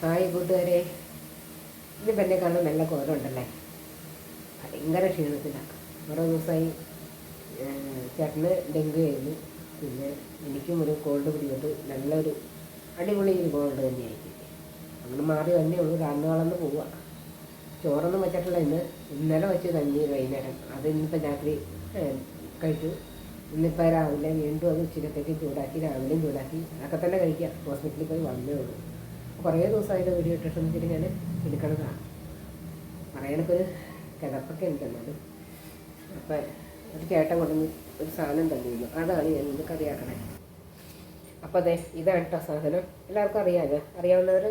Hi കൂട്ടുകാരെ. ഇതിപ്പോൾ എന്നെ കാണാൻ നല്ല കോലമുണ്ടല്ലേ ഭയങ്കര ക്ഷീണത്തിലാണ് ഓരോ ദിവസമായി ചേട്ടന് ഡെങ്കു ആയിരുന്നു. പിന്നെ എനിക്കും ഒരു കോൾഡ് പിടിച്ചിട്ട് നല്ലൊരു അടിപൊളി കോൾഡ് തന്നെയായിരിക്കും അങ്ങനെ മാറി വന്നേ ഉള്ളൂ. കാരണങ്ങളെന്ന് പോവുക ചോറൊന്നും വെച്ചിട്ടില്ല ഇന്ന്. ഇന്നലെ വെച്ച് കഞ്ഞി വൈകുന്നേരം. അത് ഇന്നിപ്പോൾ രാത്രി കഴിച്ചു. ഇന്നിപ്പോൾ രാവിലെ വീണ്ടും അത് ഉച്ചക്കത്തേക്ക് ചൂടാക്കി രാവിലെയും ചൂടാക്കി. അതൊക്കെ തന്നെ കഴിക്കുക ഹോസ്പിറ്റലിൽ പോയി വന്നേ ഉള്ളൂ. കുറേ ദിവസമായിട്ട് വീഡിയോ ഇട്ടിട്ടെന്ന് വെച്ചിട്ട് ഞാൻ എടുക്കണതാണ് പറയാനൊക്കെ ഒരു കിടപ്പൊക്കെ ഉണ്ട് എന്നാലും. അപ്പം ഒരു ചേട്ടൻ കൊണ്ടുവന്ന് ഒരു സാധനം തന്നിരുന്നു. അതാണ് ഞാൻ ഇന്ന് കറിയാക്കണേ. അപ്പോൾ അതെ ഇതാണ് കേട്ടോ സാധനം. എല്ലാവർക്കും അറിയാമല്ലോ അറിയാവുന്നവർ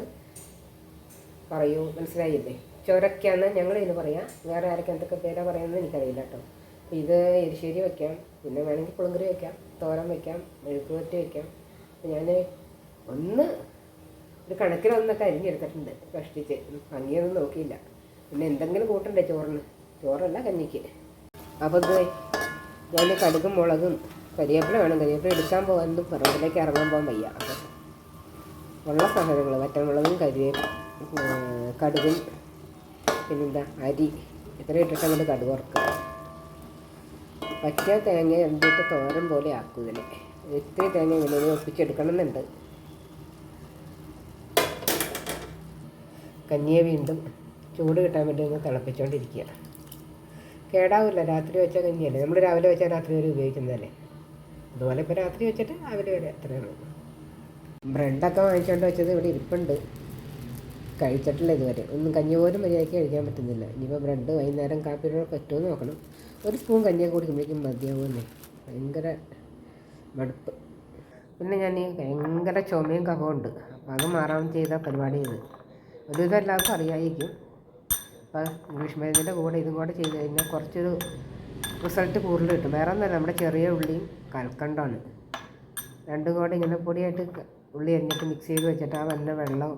പറയൂ. മനസ്സിലായില്ലേ? ചൊരക്കാന്ന് ഞങ്ങൾ ഇതിന് പറയാം. വേറെ ആരൊക്കെ എന്തൊക്കെ പേരാണ് പറയുന്നത് എനിക്കറിയില്ല കേട്ടോ അപ്പോൾ ഇത് എരിശ്ശേരി വയ്ക്കാം പിന്നെ വേണമെങ്കിൽ പുളുങ്കറി വയ്ക്കാം തോരൻ വയ്ക്കാം മെഴുക്കുപറ്റി വയ്ക്കാം ഞാൻ ഒന്ന് ഒരു കണക്കിലൊന്നൊക്കെ അരിഞ്ഞെടുത്തിട്ടുണ്ട് കഷ്ടിച്ച്. ഭംഗിയൊന്നും നോക്കിയില്ല. പിന്നെ എന്തെങ്കിലും കൂട്ടണ്ടേ ചോറിന്? ചോറല്ല കഞ്ഞിക്ക്. അപ്പോൾ ഇത് ഞാൻ കടുകും മുളകും കരിയപ്പിള വേണം. കരിയപ്പിള എടുക്കാൻ പോകാനൊന്നും പറമ്പിലേക്ക് ഇറങ്ങാൻ പോകാൻ വയ്യ. അപ്പോൾ ഉള്ള സാധനങ്ങൾ വറ്റമുളകും കരിവേപ്പ് കടുകും പിന്നെന്താ അരി ഇത്ര ഇട്ടിട്ട് അങ്ങോട്ട് കടുക് വറുക്കുക. പച്ച തേങ്ങ എന്തിട്ട് തോരം പോലെ ആക്കും ഇതിനെ ഇത്തിരി തേങ്ങ ഇങ്ങനെ ഒപ്പിച്ചെടുക്കണം എന്നുണ്ട് കഞ്ഞിയെ വീണ്ടും ചൂട് കിട്ടാൻ വേണ്ടി ഒന്ന് തിളപ്പിച്ചുകൊണ്ടിരിക്കുക കേടാവില്ല രാത്രി വെച്ച കഞ്ഞിയല്ലേ? നമ്മൾ രാവിലെ വെച്ചാൽ രാത്രി വരെ ഉപയോഗിക്കുന്നതല്ലേ? അതുപോലെ ഇപ്പോൾ രാത്രി വെച്ചിട്ട് രാവിലെ വരെ അത്രയേ ഉള്ളൂ. ബ്രെഡൊക്കെ വാങ്ങിച്ചുകൊണ്ട് വെച്ചത് ഇവിടെ ഇരിപ്പുണ്ട്. കഴിച്ചിട്ടില്ല ഇതുവരെ. ഒന്നും കഞ്ഞി പോലും മര്യാദയ്ക്ക് കഴിക്കാൻ പറ്റുന്നില്ല. ഇനിയിപ്പോൾ ബ്രെഡ് വൈകുന്നേരം കാപ്പിയോടെ പറ്റുമോ എന്ന് നോക്കണം. ഒരു സ്പൂൺ കഞ്ഞിയൊക്കെ കുടിക്കുമ്പോഴേക്കും മതിയാവുമെന്നേ. ഭയങ്കര മടുപ്പ്. പിന്നെ ഞാൻ ഈ ഭയങ്കര ചുമയും കഫമുണ്ട് അപ്പോൾ അത് മാറാൻ ചെയ്ത പരിപാടി ഇത്. ഒരുവിധം ഇതെല്ലാവർക്കും അറിയായിരിക്കും. അപ്പോൾ ഇംഗ്ലീഷ് മരുന്നിന്റെ കൂടെ ഇതും കൂടെ ചെയ്ത് കഴിഞ്ഞാൽ കുറച്ചൊരു റിസൾട്ട് കൂടുതൽ കിട്ടും. വേറെ ഒന്നല്ല നമ്മുടെ ചെറിയ ഉള്ളിയും കൽക്കണ്ടാണ്. രണ്ടും കൂടെ ഇങ്ങനെ പൊടിയായിട്ട് ഉള്ളി അരിഞ്ഞിട്ട് മിക്സ് ചെയ്ത് വെച്ചിട്ട് ആ വന്ന വെള്ളം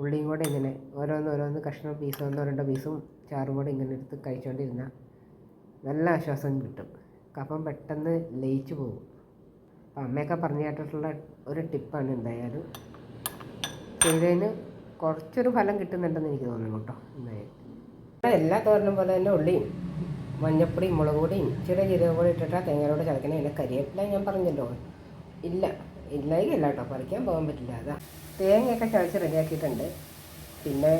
ഉള്ളിയും കൂടെ ഇങ്ങനെ ഓരോന്ന് ഓരോന്ന് കഷ്ണം പീസ് ഒന്നോ രണ്ടോ പീസും ചാറും കൂടെ ഇങ്ങനെ എടുത്ത് കഴിച്ചുകൊണ്ടിരുന്നാൽ നല്ല ആശ്വാസം കിട്ടും. കഫം പെട്ടെന്ന് ലയിച്ചു പോകും. അമ്മയൊക്കെ പറഞ്ഞു കേട്ടിട്ടുള്ള ഒരു ടിപ്പാണ് എന്തായാലും. ചെയ്തതിന് കുറച്ചൊരു ഫലം കിട്ടുന്നുണ്ടെന്ന് എനിക്ക് തോന്നുന്നു കേട്ടോ. എല്ലാ തോരനും പോലെ തന്നെ ഉള്ളിയും മഞ്ഞപ്പൊടിയും മുളക് പൊടിയും ചെറിയ ജീരക പൊടി ഇട്ടിട്ടാ തേങ്ങയോട് ചതക്കണേ. അതിന്റെ കരിയേപ്പില ഞാൻ പറഞ്ഞല്ലോ. ഇല്ല ഇല്ലായികല്ല കേട്ടോ. പറിക്കാൻ പോകാൻ പറ്റില്ല. അതാ. തേങ്ങയൊക്കെ ചതച്ച് റെഡിയാക്കിയിട്ടുണ്ട്. പിന്നെ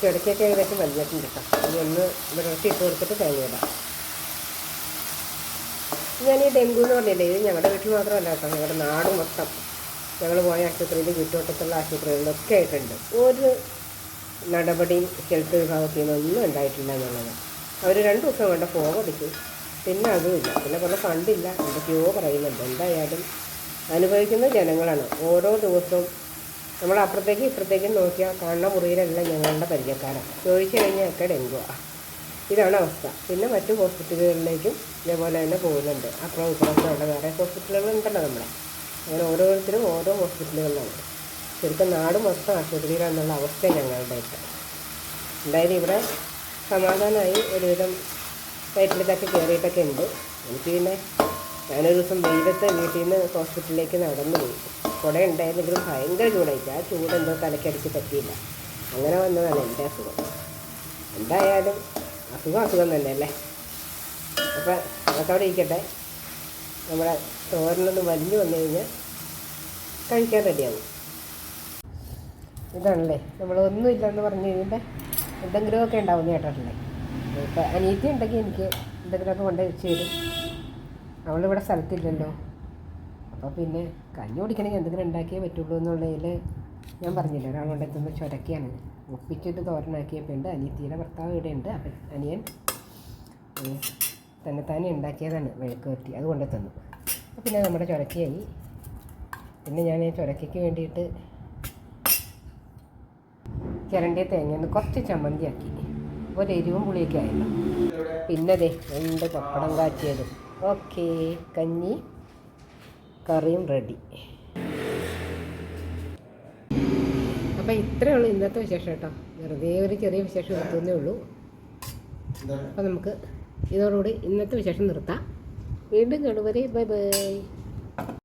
ചെടിക്കൊക്കെ ഏകദേശം വലിയിട്ടുണ്ട് കേട്ടോ. ഇനി ഒന്ന് വിടർത്തി ഇട്ട് കൊടുത്തിട്ട് തേങ്ങ ഇടാം. ഞാൻ ഈ ഡെങ്കു എന്ന് പറഞ്ഞില്ലേ? ഇത് ഞങ്ങളുടെ വീട്ടിൽ മാത്രമല്ല കേട്ടോ. ഞങ്ങളുടെ നാട് മൊത്തം. ഞങ്ങൾ പോയ ആശുപത്രിയിൽ ചുറ്റുവട്ടത്തുള്ള ആശുപത്രികളിലൊക്കെ ആയിട്ടുണ്ട്. ഒരു നടപടിയും ഹെൽത്ത് വിഭാഗത്തിൽ നിന്നൊന്നും ഉണ്ടായിട്ടില്ല എന്നുള്ളത്. അവർ രണ്ട് ദിവസം കൊണ്ട് പോകടിച്ചു പിന്നെ അതുമില്ല. പിന്നെ പറഞ്ഞ ഫണ്ടില്ല എന്തൊക്കെയോ പറയുന്നുണ്ട്. എന്തായാലും അനുഭവിക്കുന്ന ജനങ്ങളാണ്. ഓരോ ദിവസവും നമ്മൾ അപ്പുറത്തേക്ക് ഇപ്പുറത്തേക്കും നോക്കിയാൽ കാണുന്ന മുറിയിലെല്ലാം ഞങ്ങളുടെ പരിചയക്കാരാണ്. ചോദിച്ചു കഴിഞ്ഞാൽ ഒക്കെ ഡെങ്കുവാണ് ഇതാണ് അവസ്ഥ. പിന്നെ മറ്റു ഹോസ്പിറ്റലുകളിലേക്കും ഇതേപോലെ തന്നെ പോകുന്നുണ്ട്. അപ്പുറം ഇപ്പുറത്തുള്ള വേറെ ഹോസ്പിറ്റലുകളുണ്ടല്ലോ നമ്മുടെ അങ്ങനെ ഓരോരുത്തരും ഓരോ ഹോസ്പിറ്റലുകളിലാണ്. ശരിക്കും നാട് മൊത്തം ആശുപത്രിയിലാണെന്നുള്ള അവസ്ഥ ഞങ്ങളുടെ ഇപ്പം എന്തായാലും ഇവിടെ സമാധാനമായി ഒരുവിധം വയറ്റിലേക്കൊക്കെ കയറിയിട്ടൊക്കെ ഉണ്ട്. എനിക്ക് പിന്നെ ഞാനൊരു ദിവസം വെയിലത്ത് വീട്ടിൽ നിന്ന് ഹോസ്പിറ്റലിലേക്ക് നടന്നു പോയി. കുട ഉണ്ടായിരുന്നെങ്കിലും ഭയങ്കര ചൂടായിട്ട് ആ ചൂട് എന്തോ തലക്കടിച്ച് പറ്റിയില്ല. അങ്ങനെ വന്നതാണ് എന്റെ അസുഖം. എന്തായാലും അസുഖം അസുഖം തന്നെ അല്ലേ അപ്പം അതൊക്കെ അവിടെ ഇരിക്കട്ടെ? നമ്മുടെ തോരനൊന്ന് വലിഞ്ഞു വന്നു കഴിഞ്ഞാൽ കഴിക്കാൻ റെഡിയാവും ഇതാണല്ലേ? നമ്മൾ ഒന്നുമില്ലെന്ന് പറഞ്ഞു കഴിയുമ്പോൾ എന്തെങ്കിലുമൊക്കെ ഉണ്ടാവും കേട്ടിട്ടില്ലേ ഇപ്പം അനീതി ഉണ്ടെങ്കിൽ എനിക്ക് എന്തെങ്കിലുമൊക്കെ കൊണ്ട് വെച്ച് തരും. അവളിവിടെ സ്ഥലത്തില്ലല്ലോ. അപ്പോൾ പിന്നെ കഞ്ഞി കുടിക്കണമെങ്കിൽ എന്തെങ്കിലും ഉണ്ടാക്കിയേ പറ്റുള്ളൂ എന്നുള്ളതിൽ ഞാൻ പറഞ്ഞില്ല ഒരാൾ കൊണ്ടെത്തുമ്പോൾ ചുരക്കിയാണ്. ഒപ്പിച്ചിട്ട് തോരനാക്കിയപ്പോൾ ഉണ്ട് അനിയത്തിയുടെ ഭർത്താവ് ഇവിടെ ഉണ്ട് അനിയൻ ഏഹ്, തന്നെ ഉണ്ടാക്കിയതാണ് മെഴുക്ക് വരട്ടി. അത് കൊണ്ടു തന്നു. അപ്പോൾ പിന്നെ നമ്മുടെ ചുരക്കിയായി. പിന്നെ ഞാൻ ഈ ചുരക്കയ്ക്ക് വേണ്ടിയിട്ട് ചിരണ്ടിയ തേങ്ങ കുറച്ച് ചമ്മന്തിയാക്കി. ഒരു എരിവും പുളിയൊക്കെ ആയല്ലോ. പിന്നെ അതെ രണ്ട് പപ്പടം കാച്ചിയതും. ഓക്കെ കഞ്ഞി കറിയും റെഡി. അപ്പം ഇത്രയേ ഉള്ളൂ ഇന്നത്തെ വിശേഷം കേട്ടോ. വെറുതെ ഒരു ചെറിയ വിശേഷം എടുത്തേ ഉള്ളൂ. അപ്പം നമുക്ക് ഇതോടുകൂടി ഇന്നത്തെ വിശേഷം നിർത്താം. വീണ്ടും കാണുവരെ ബൈ ബൈ.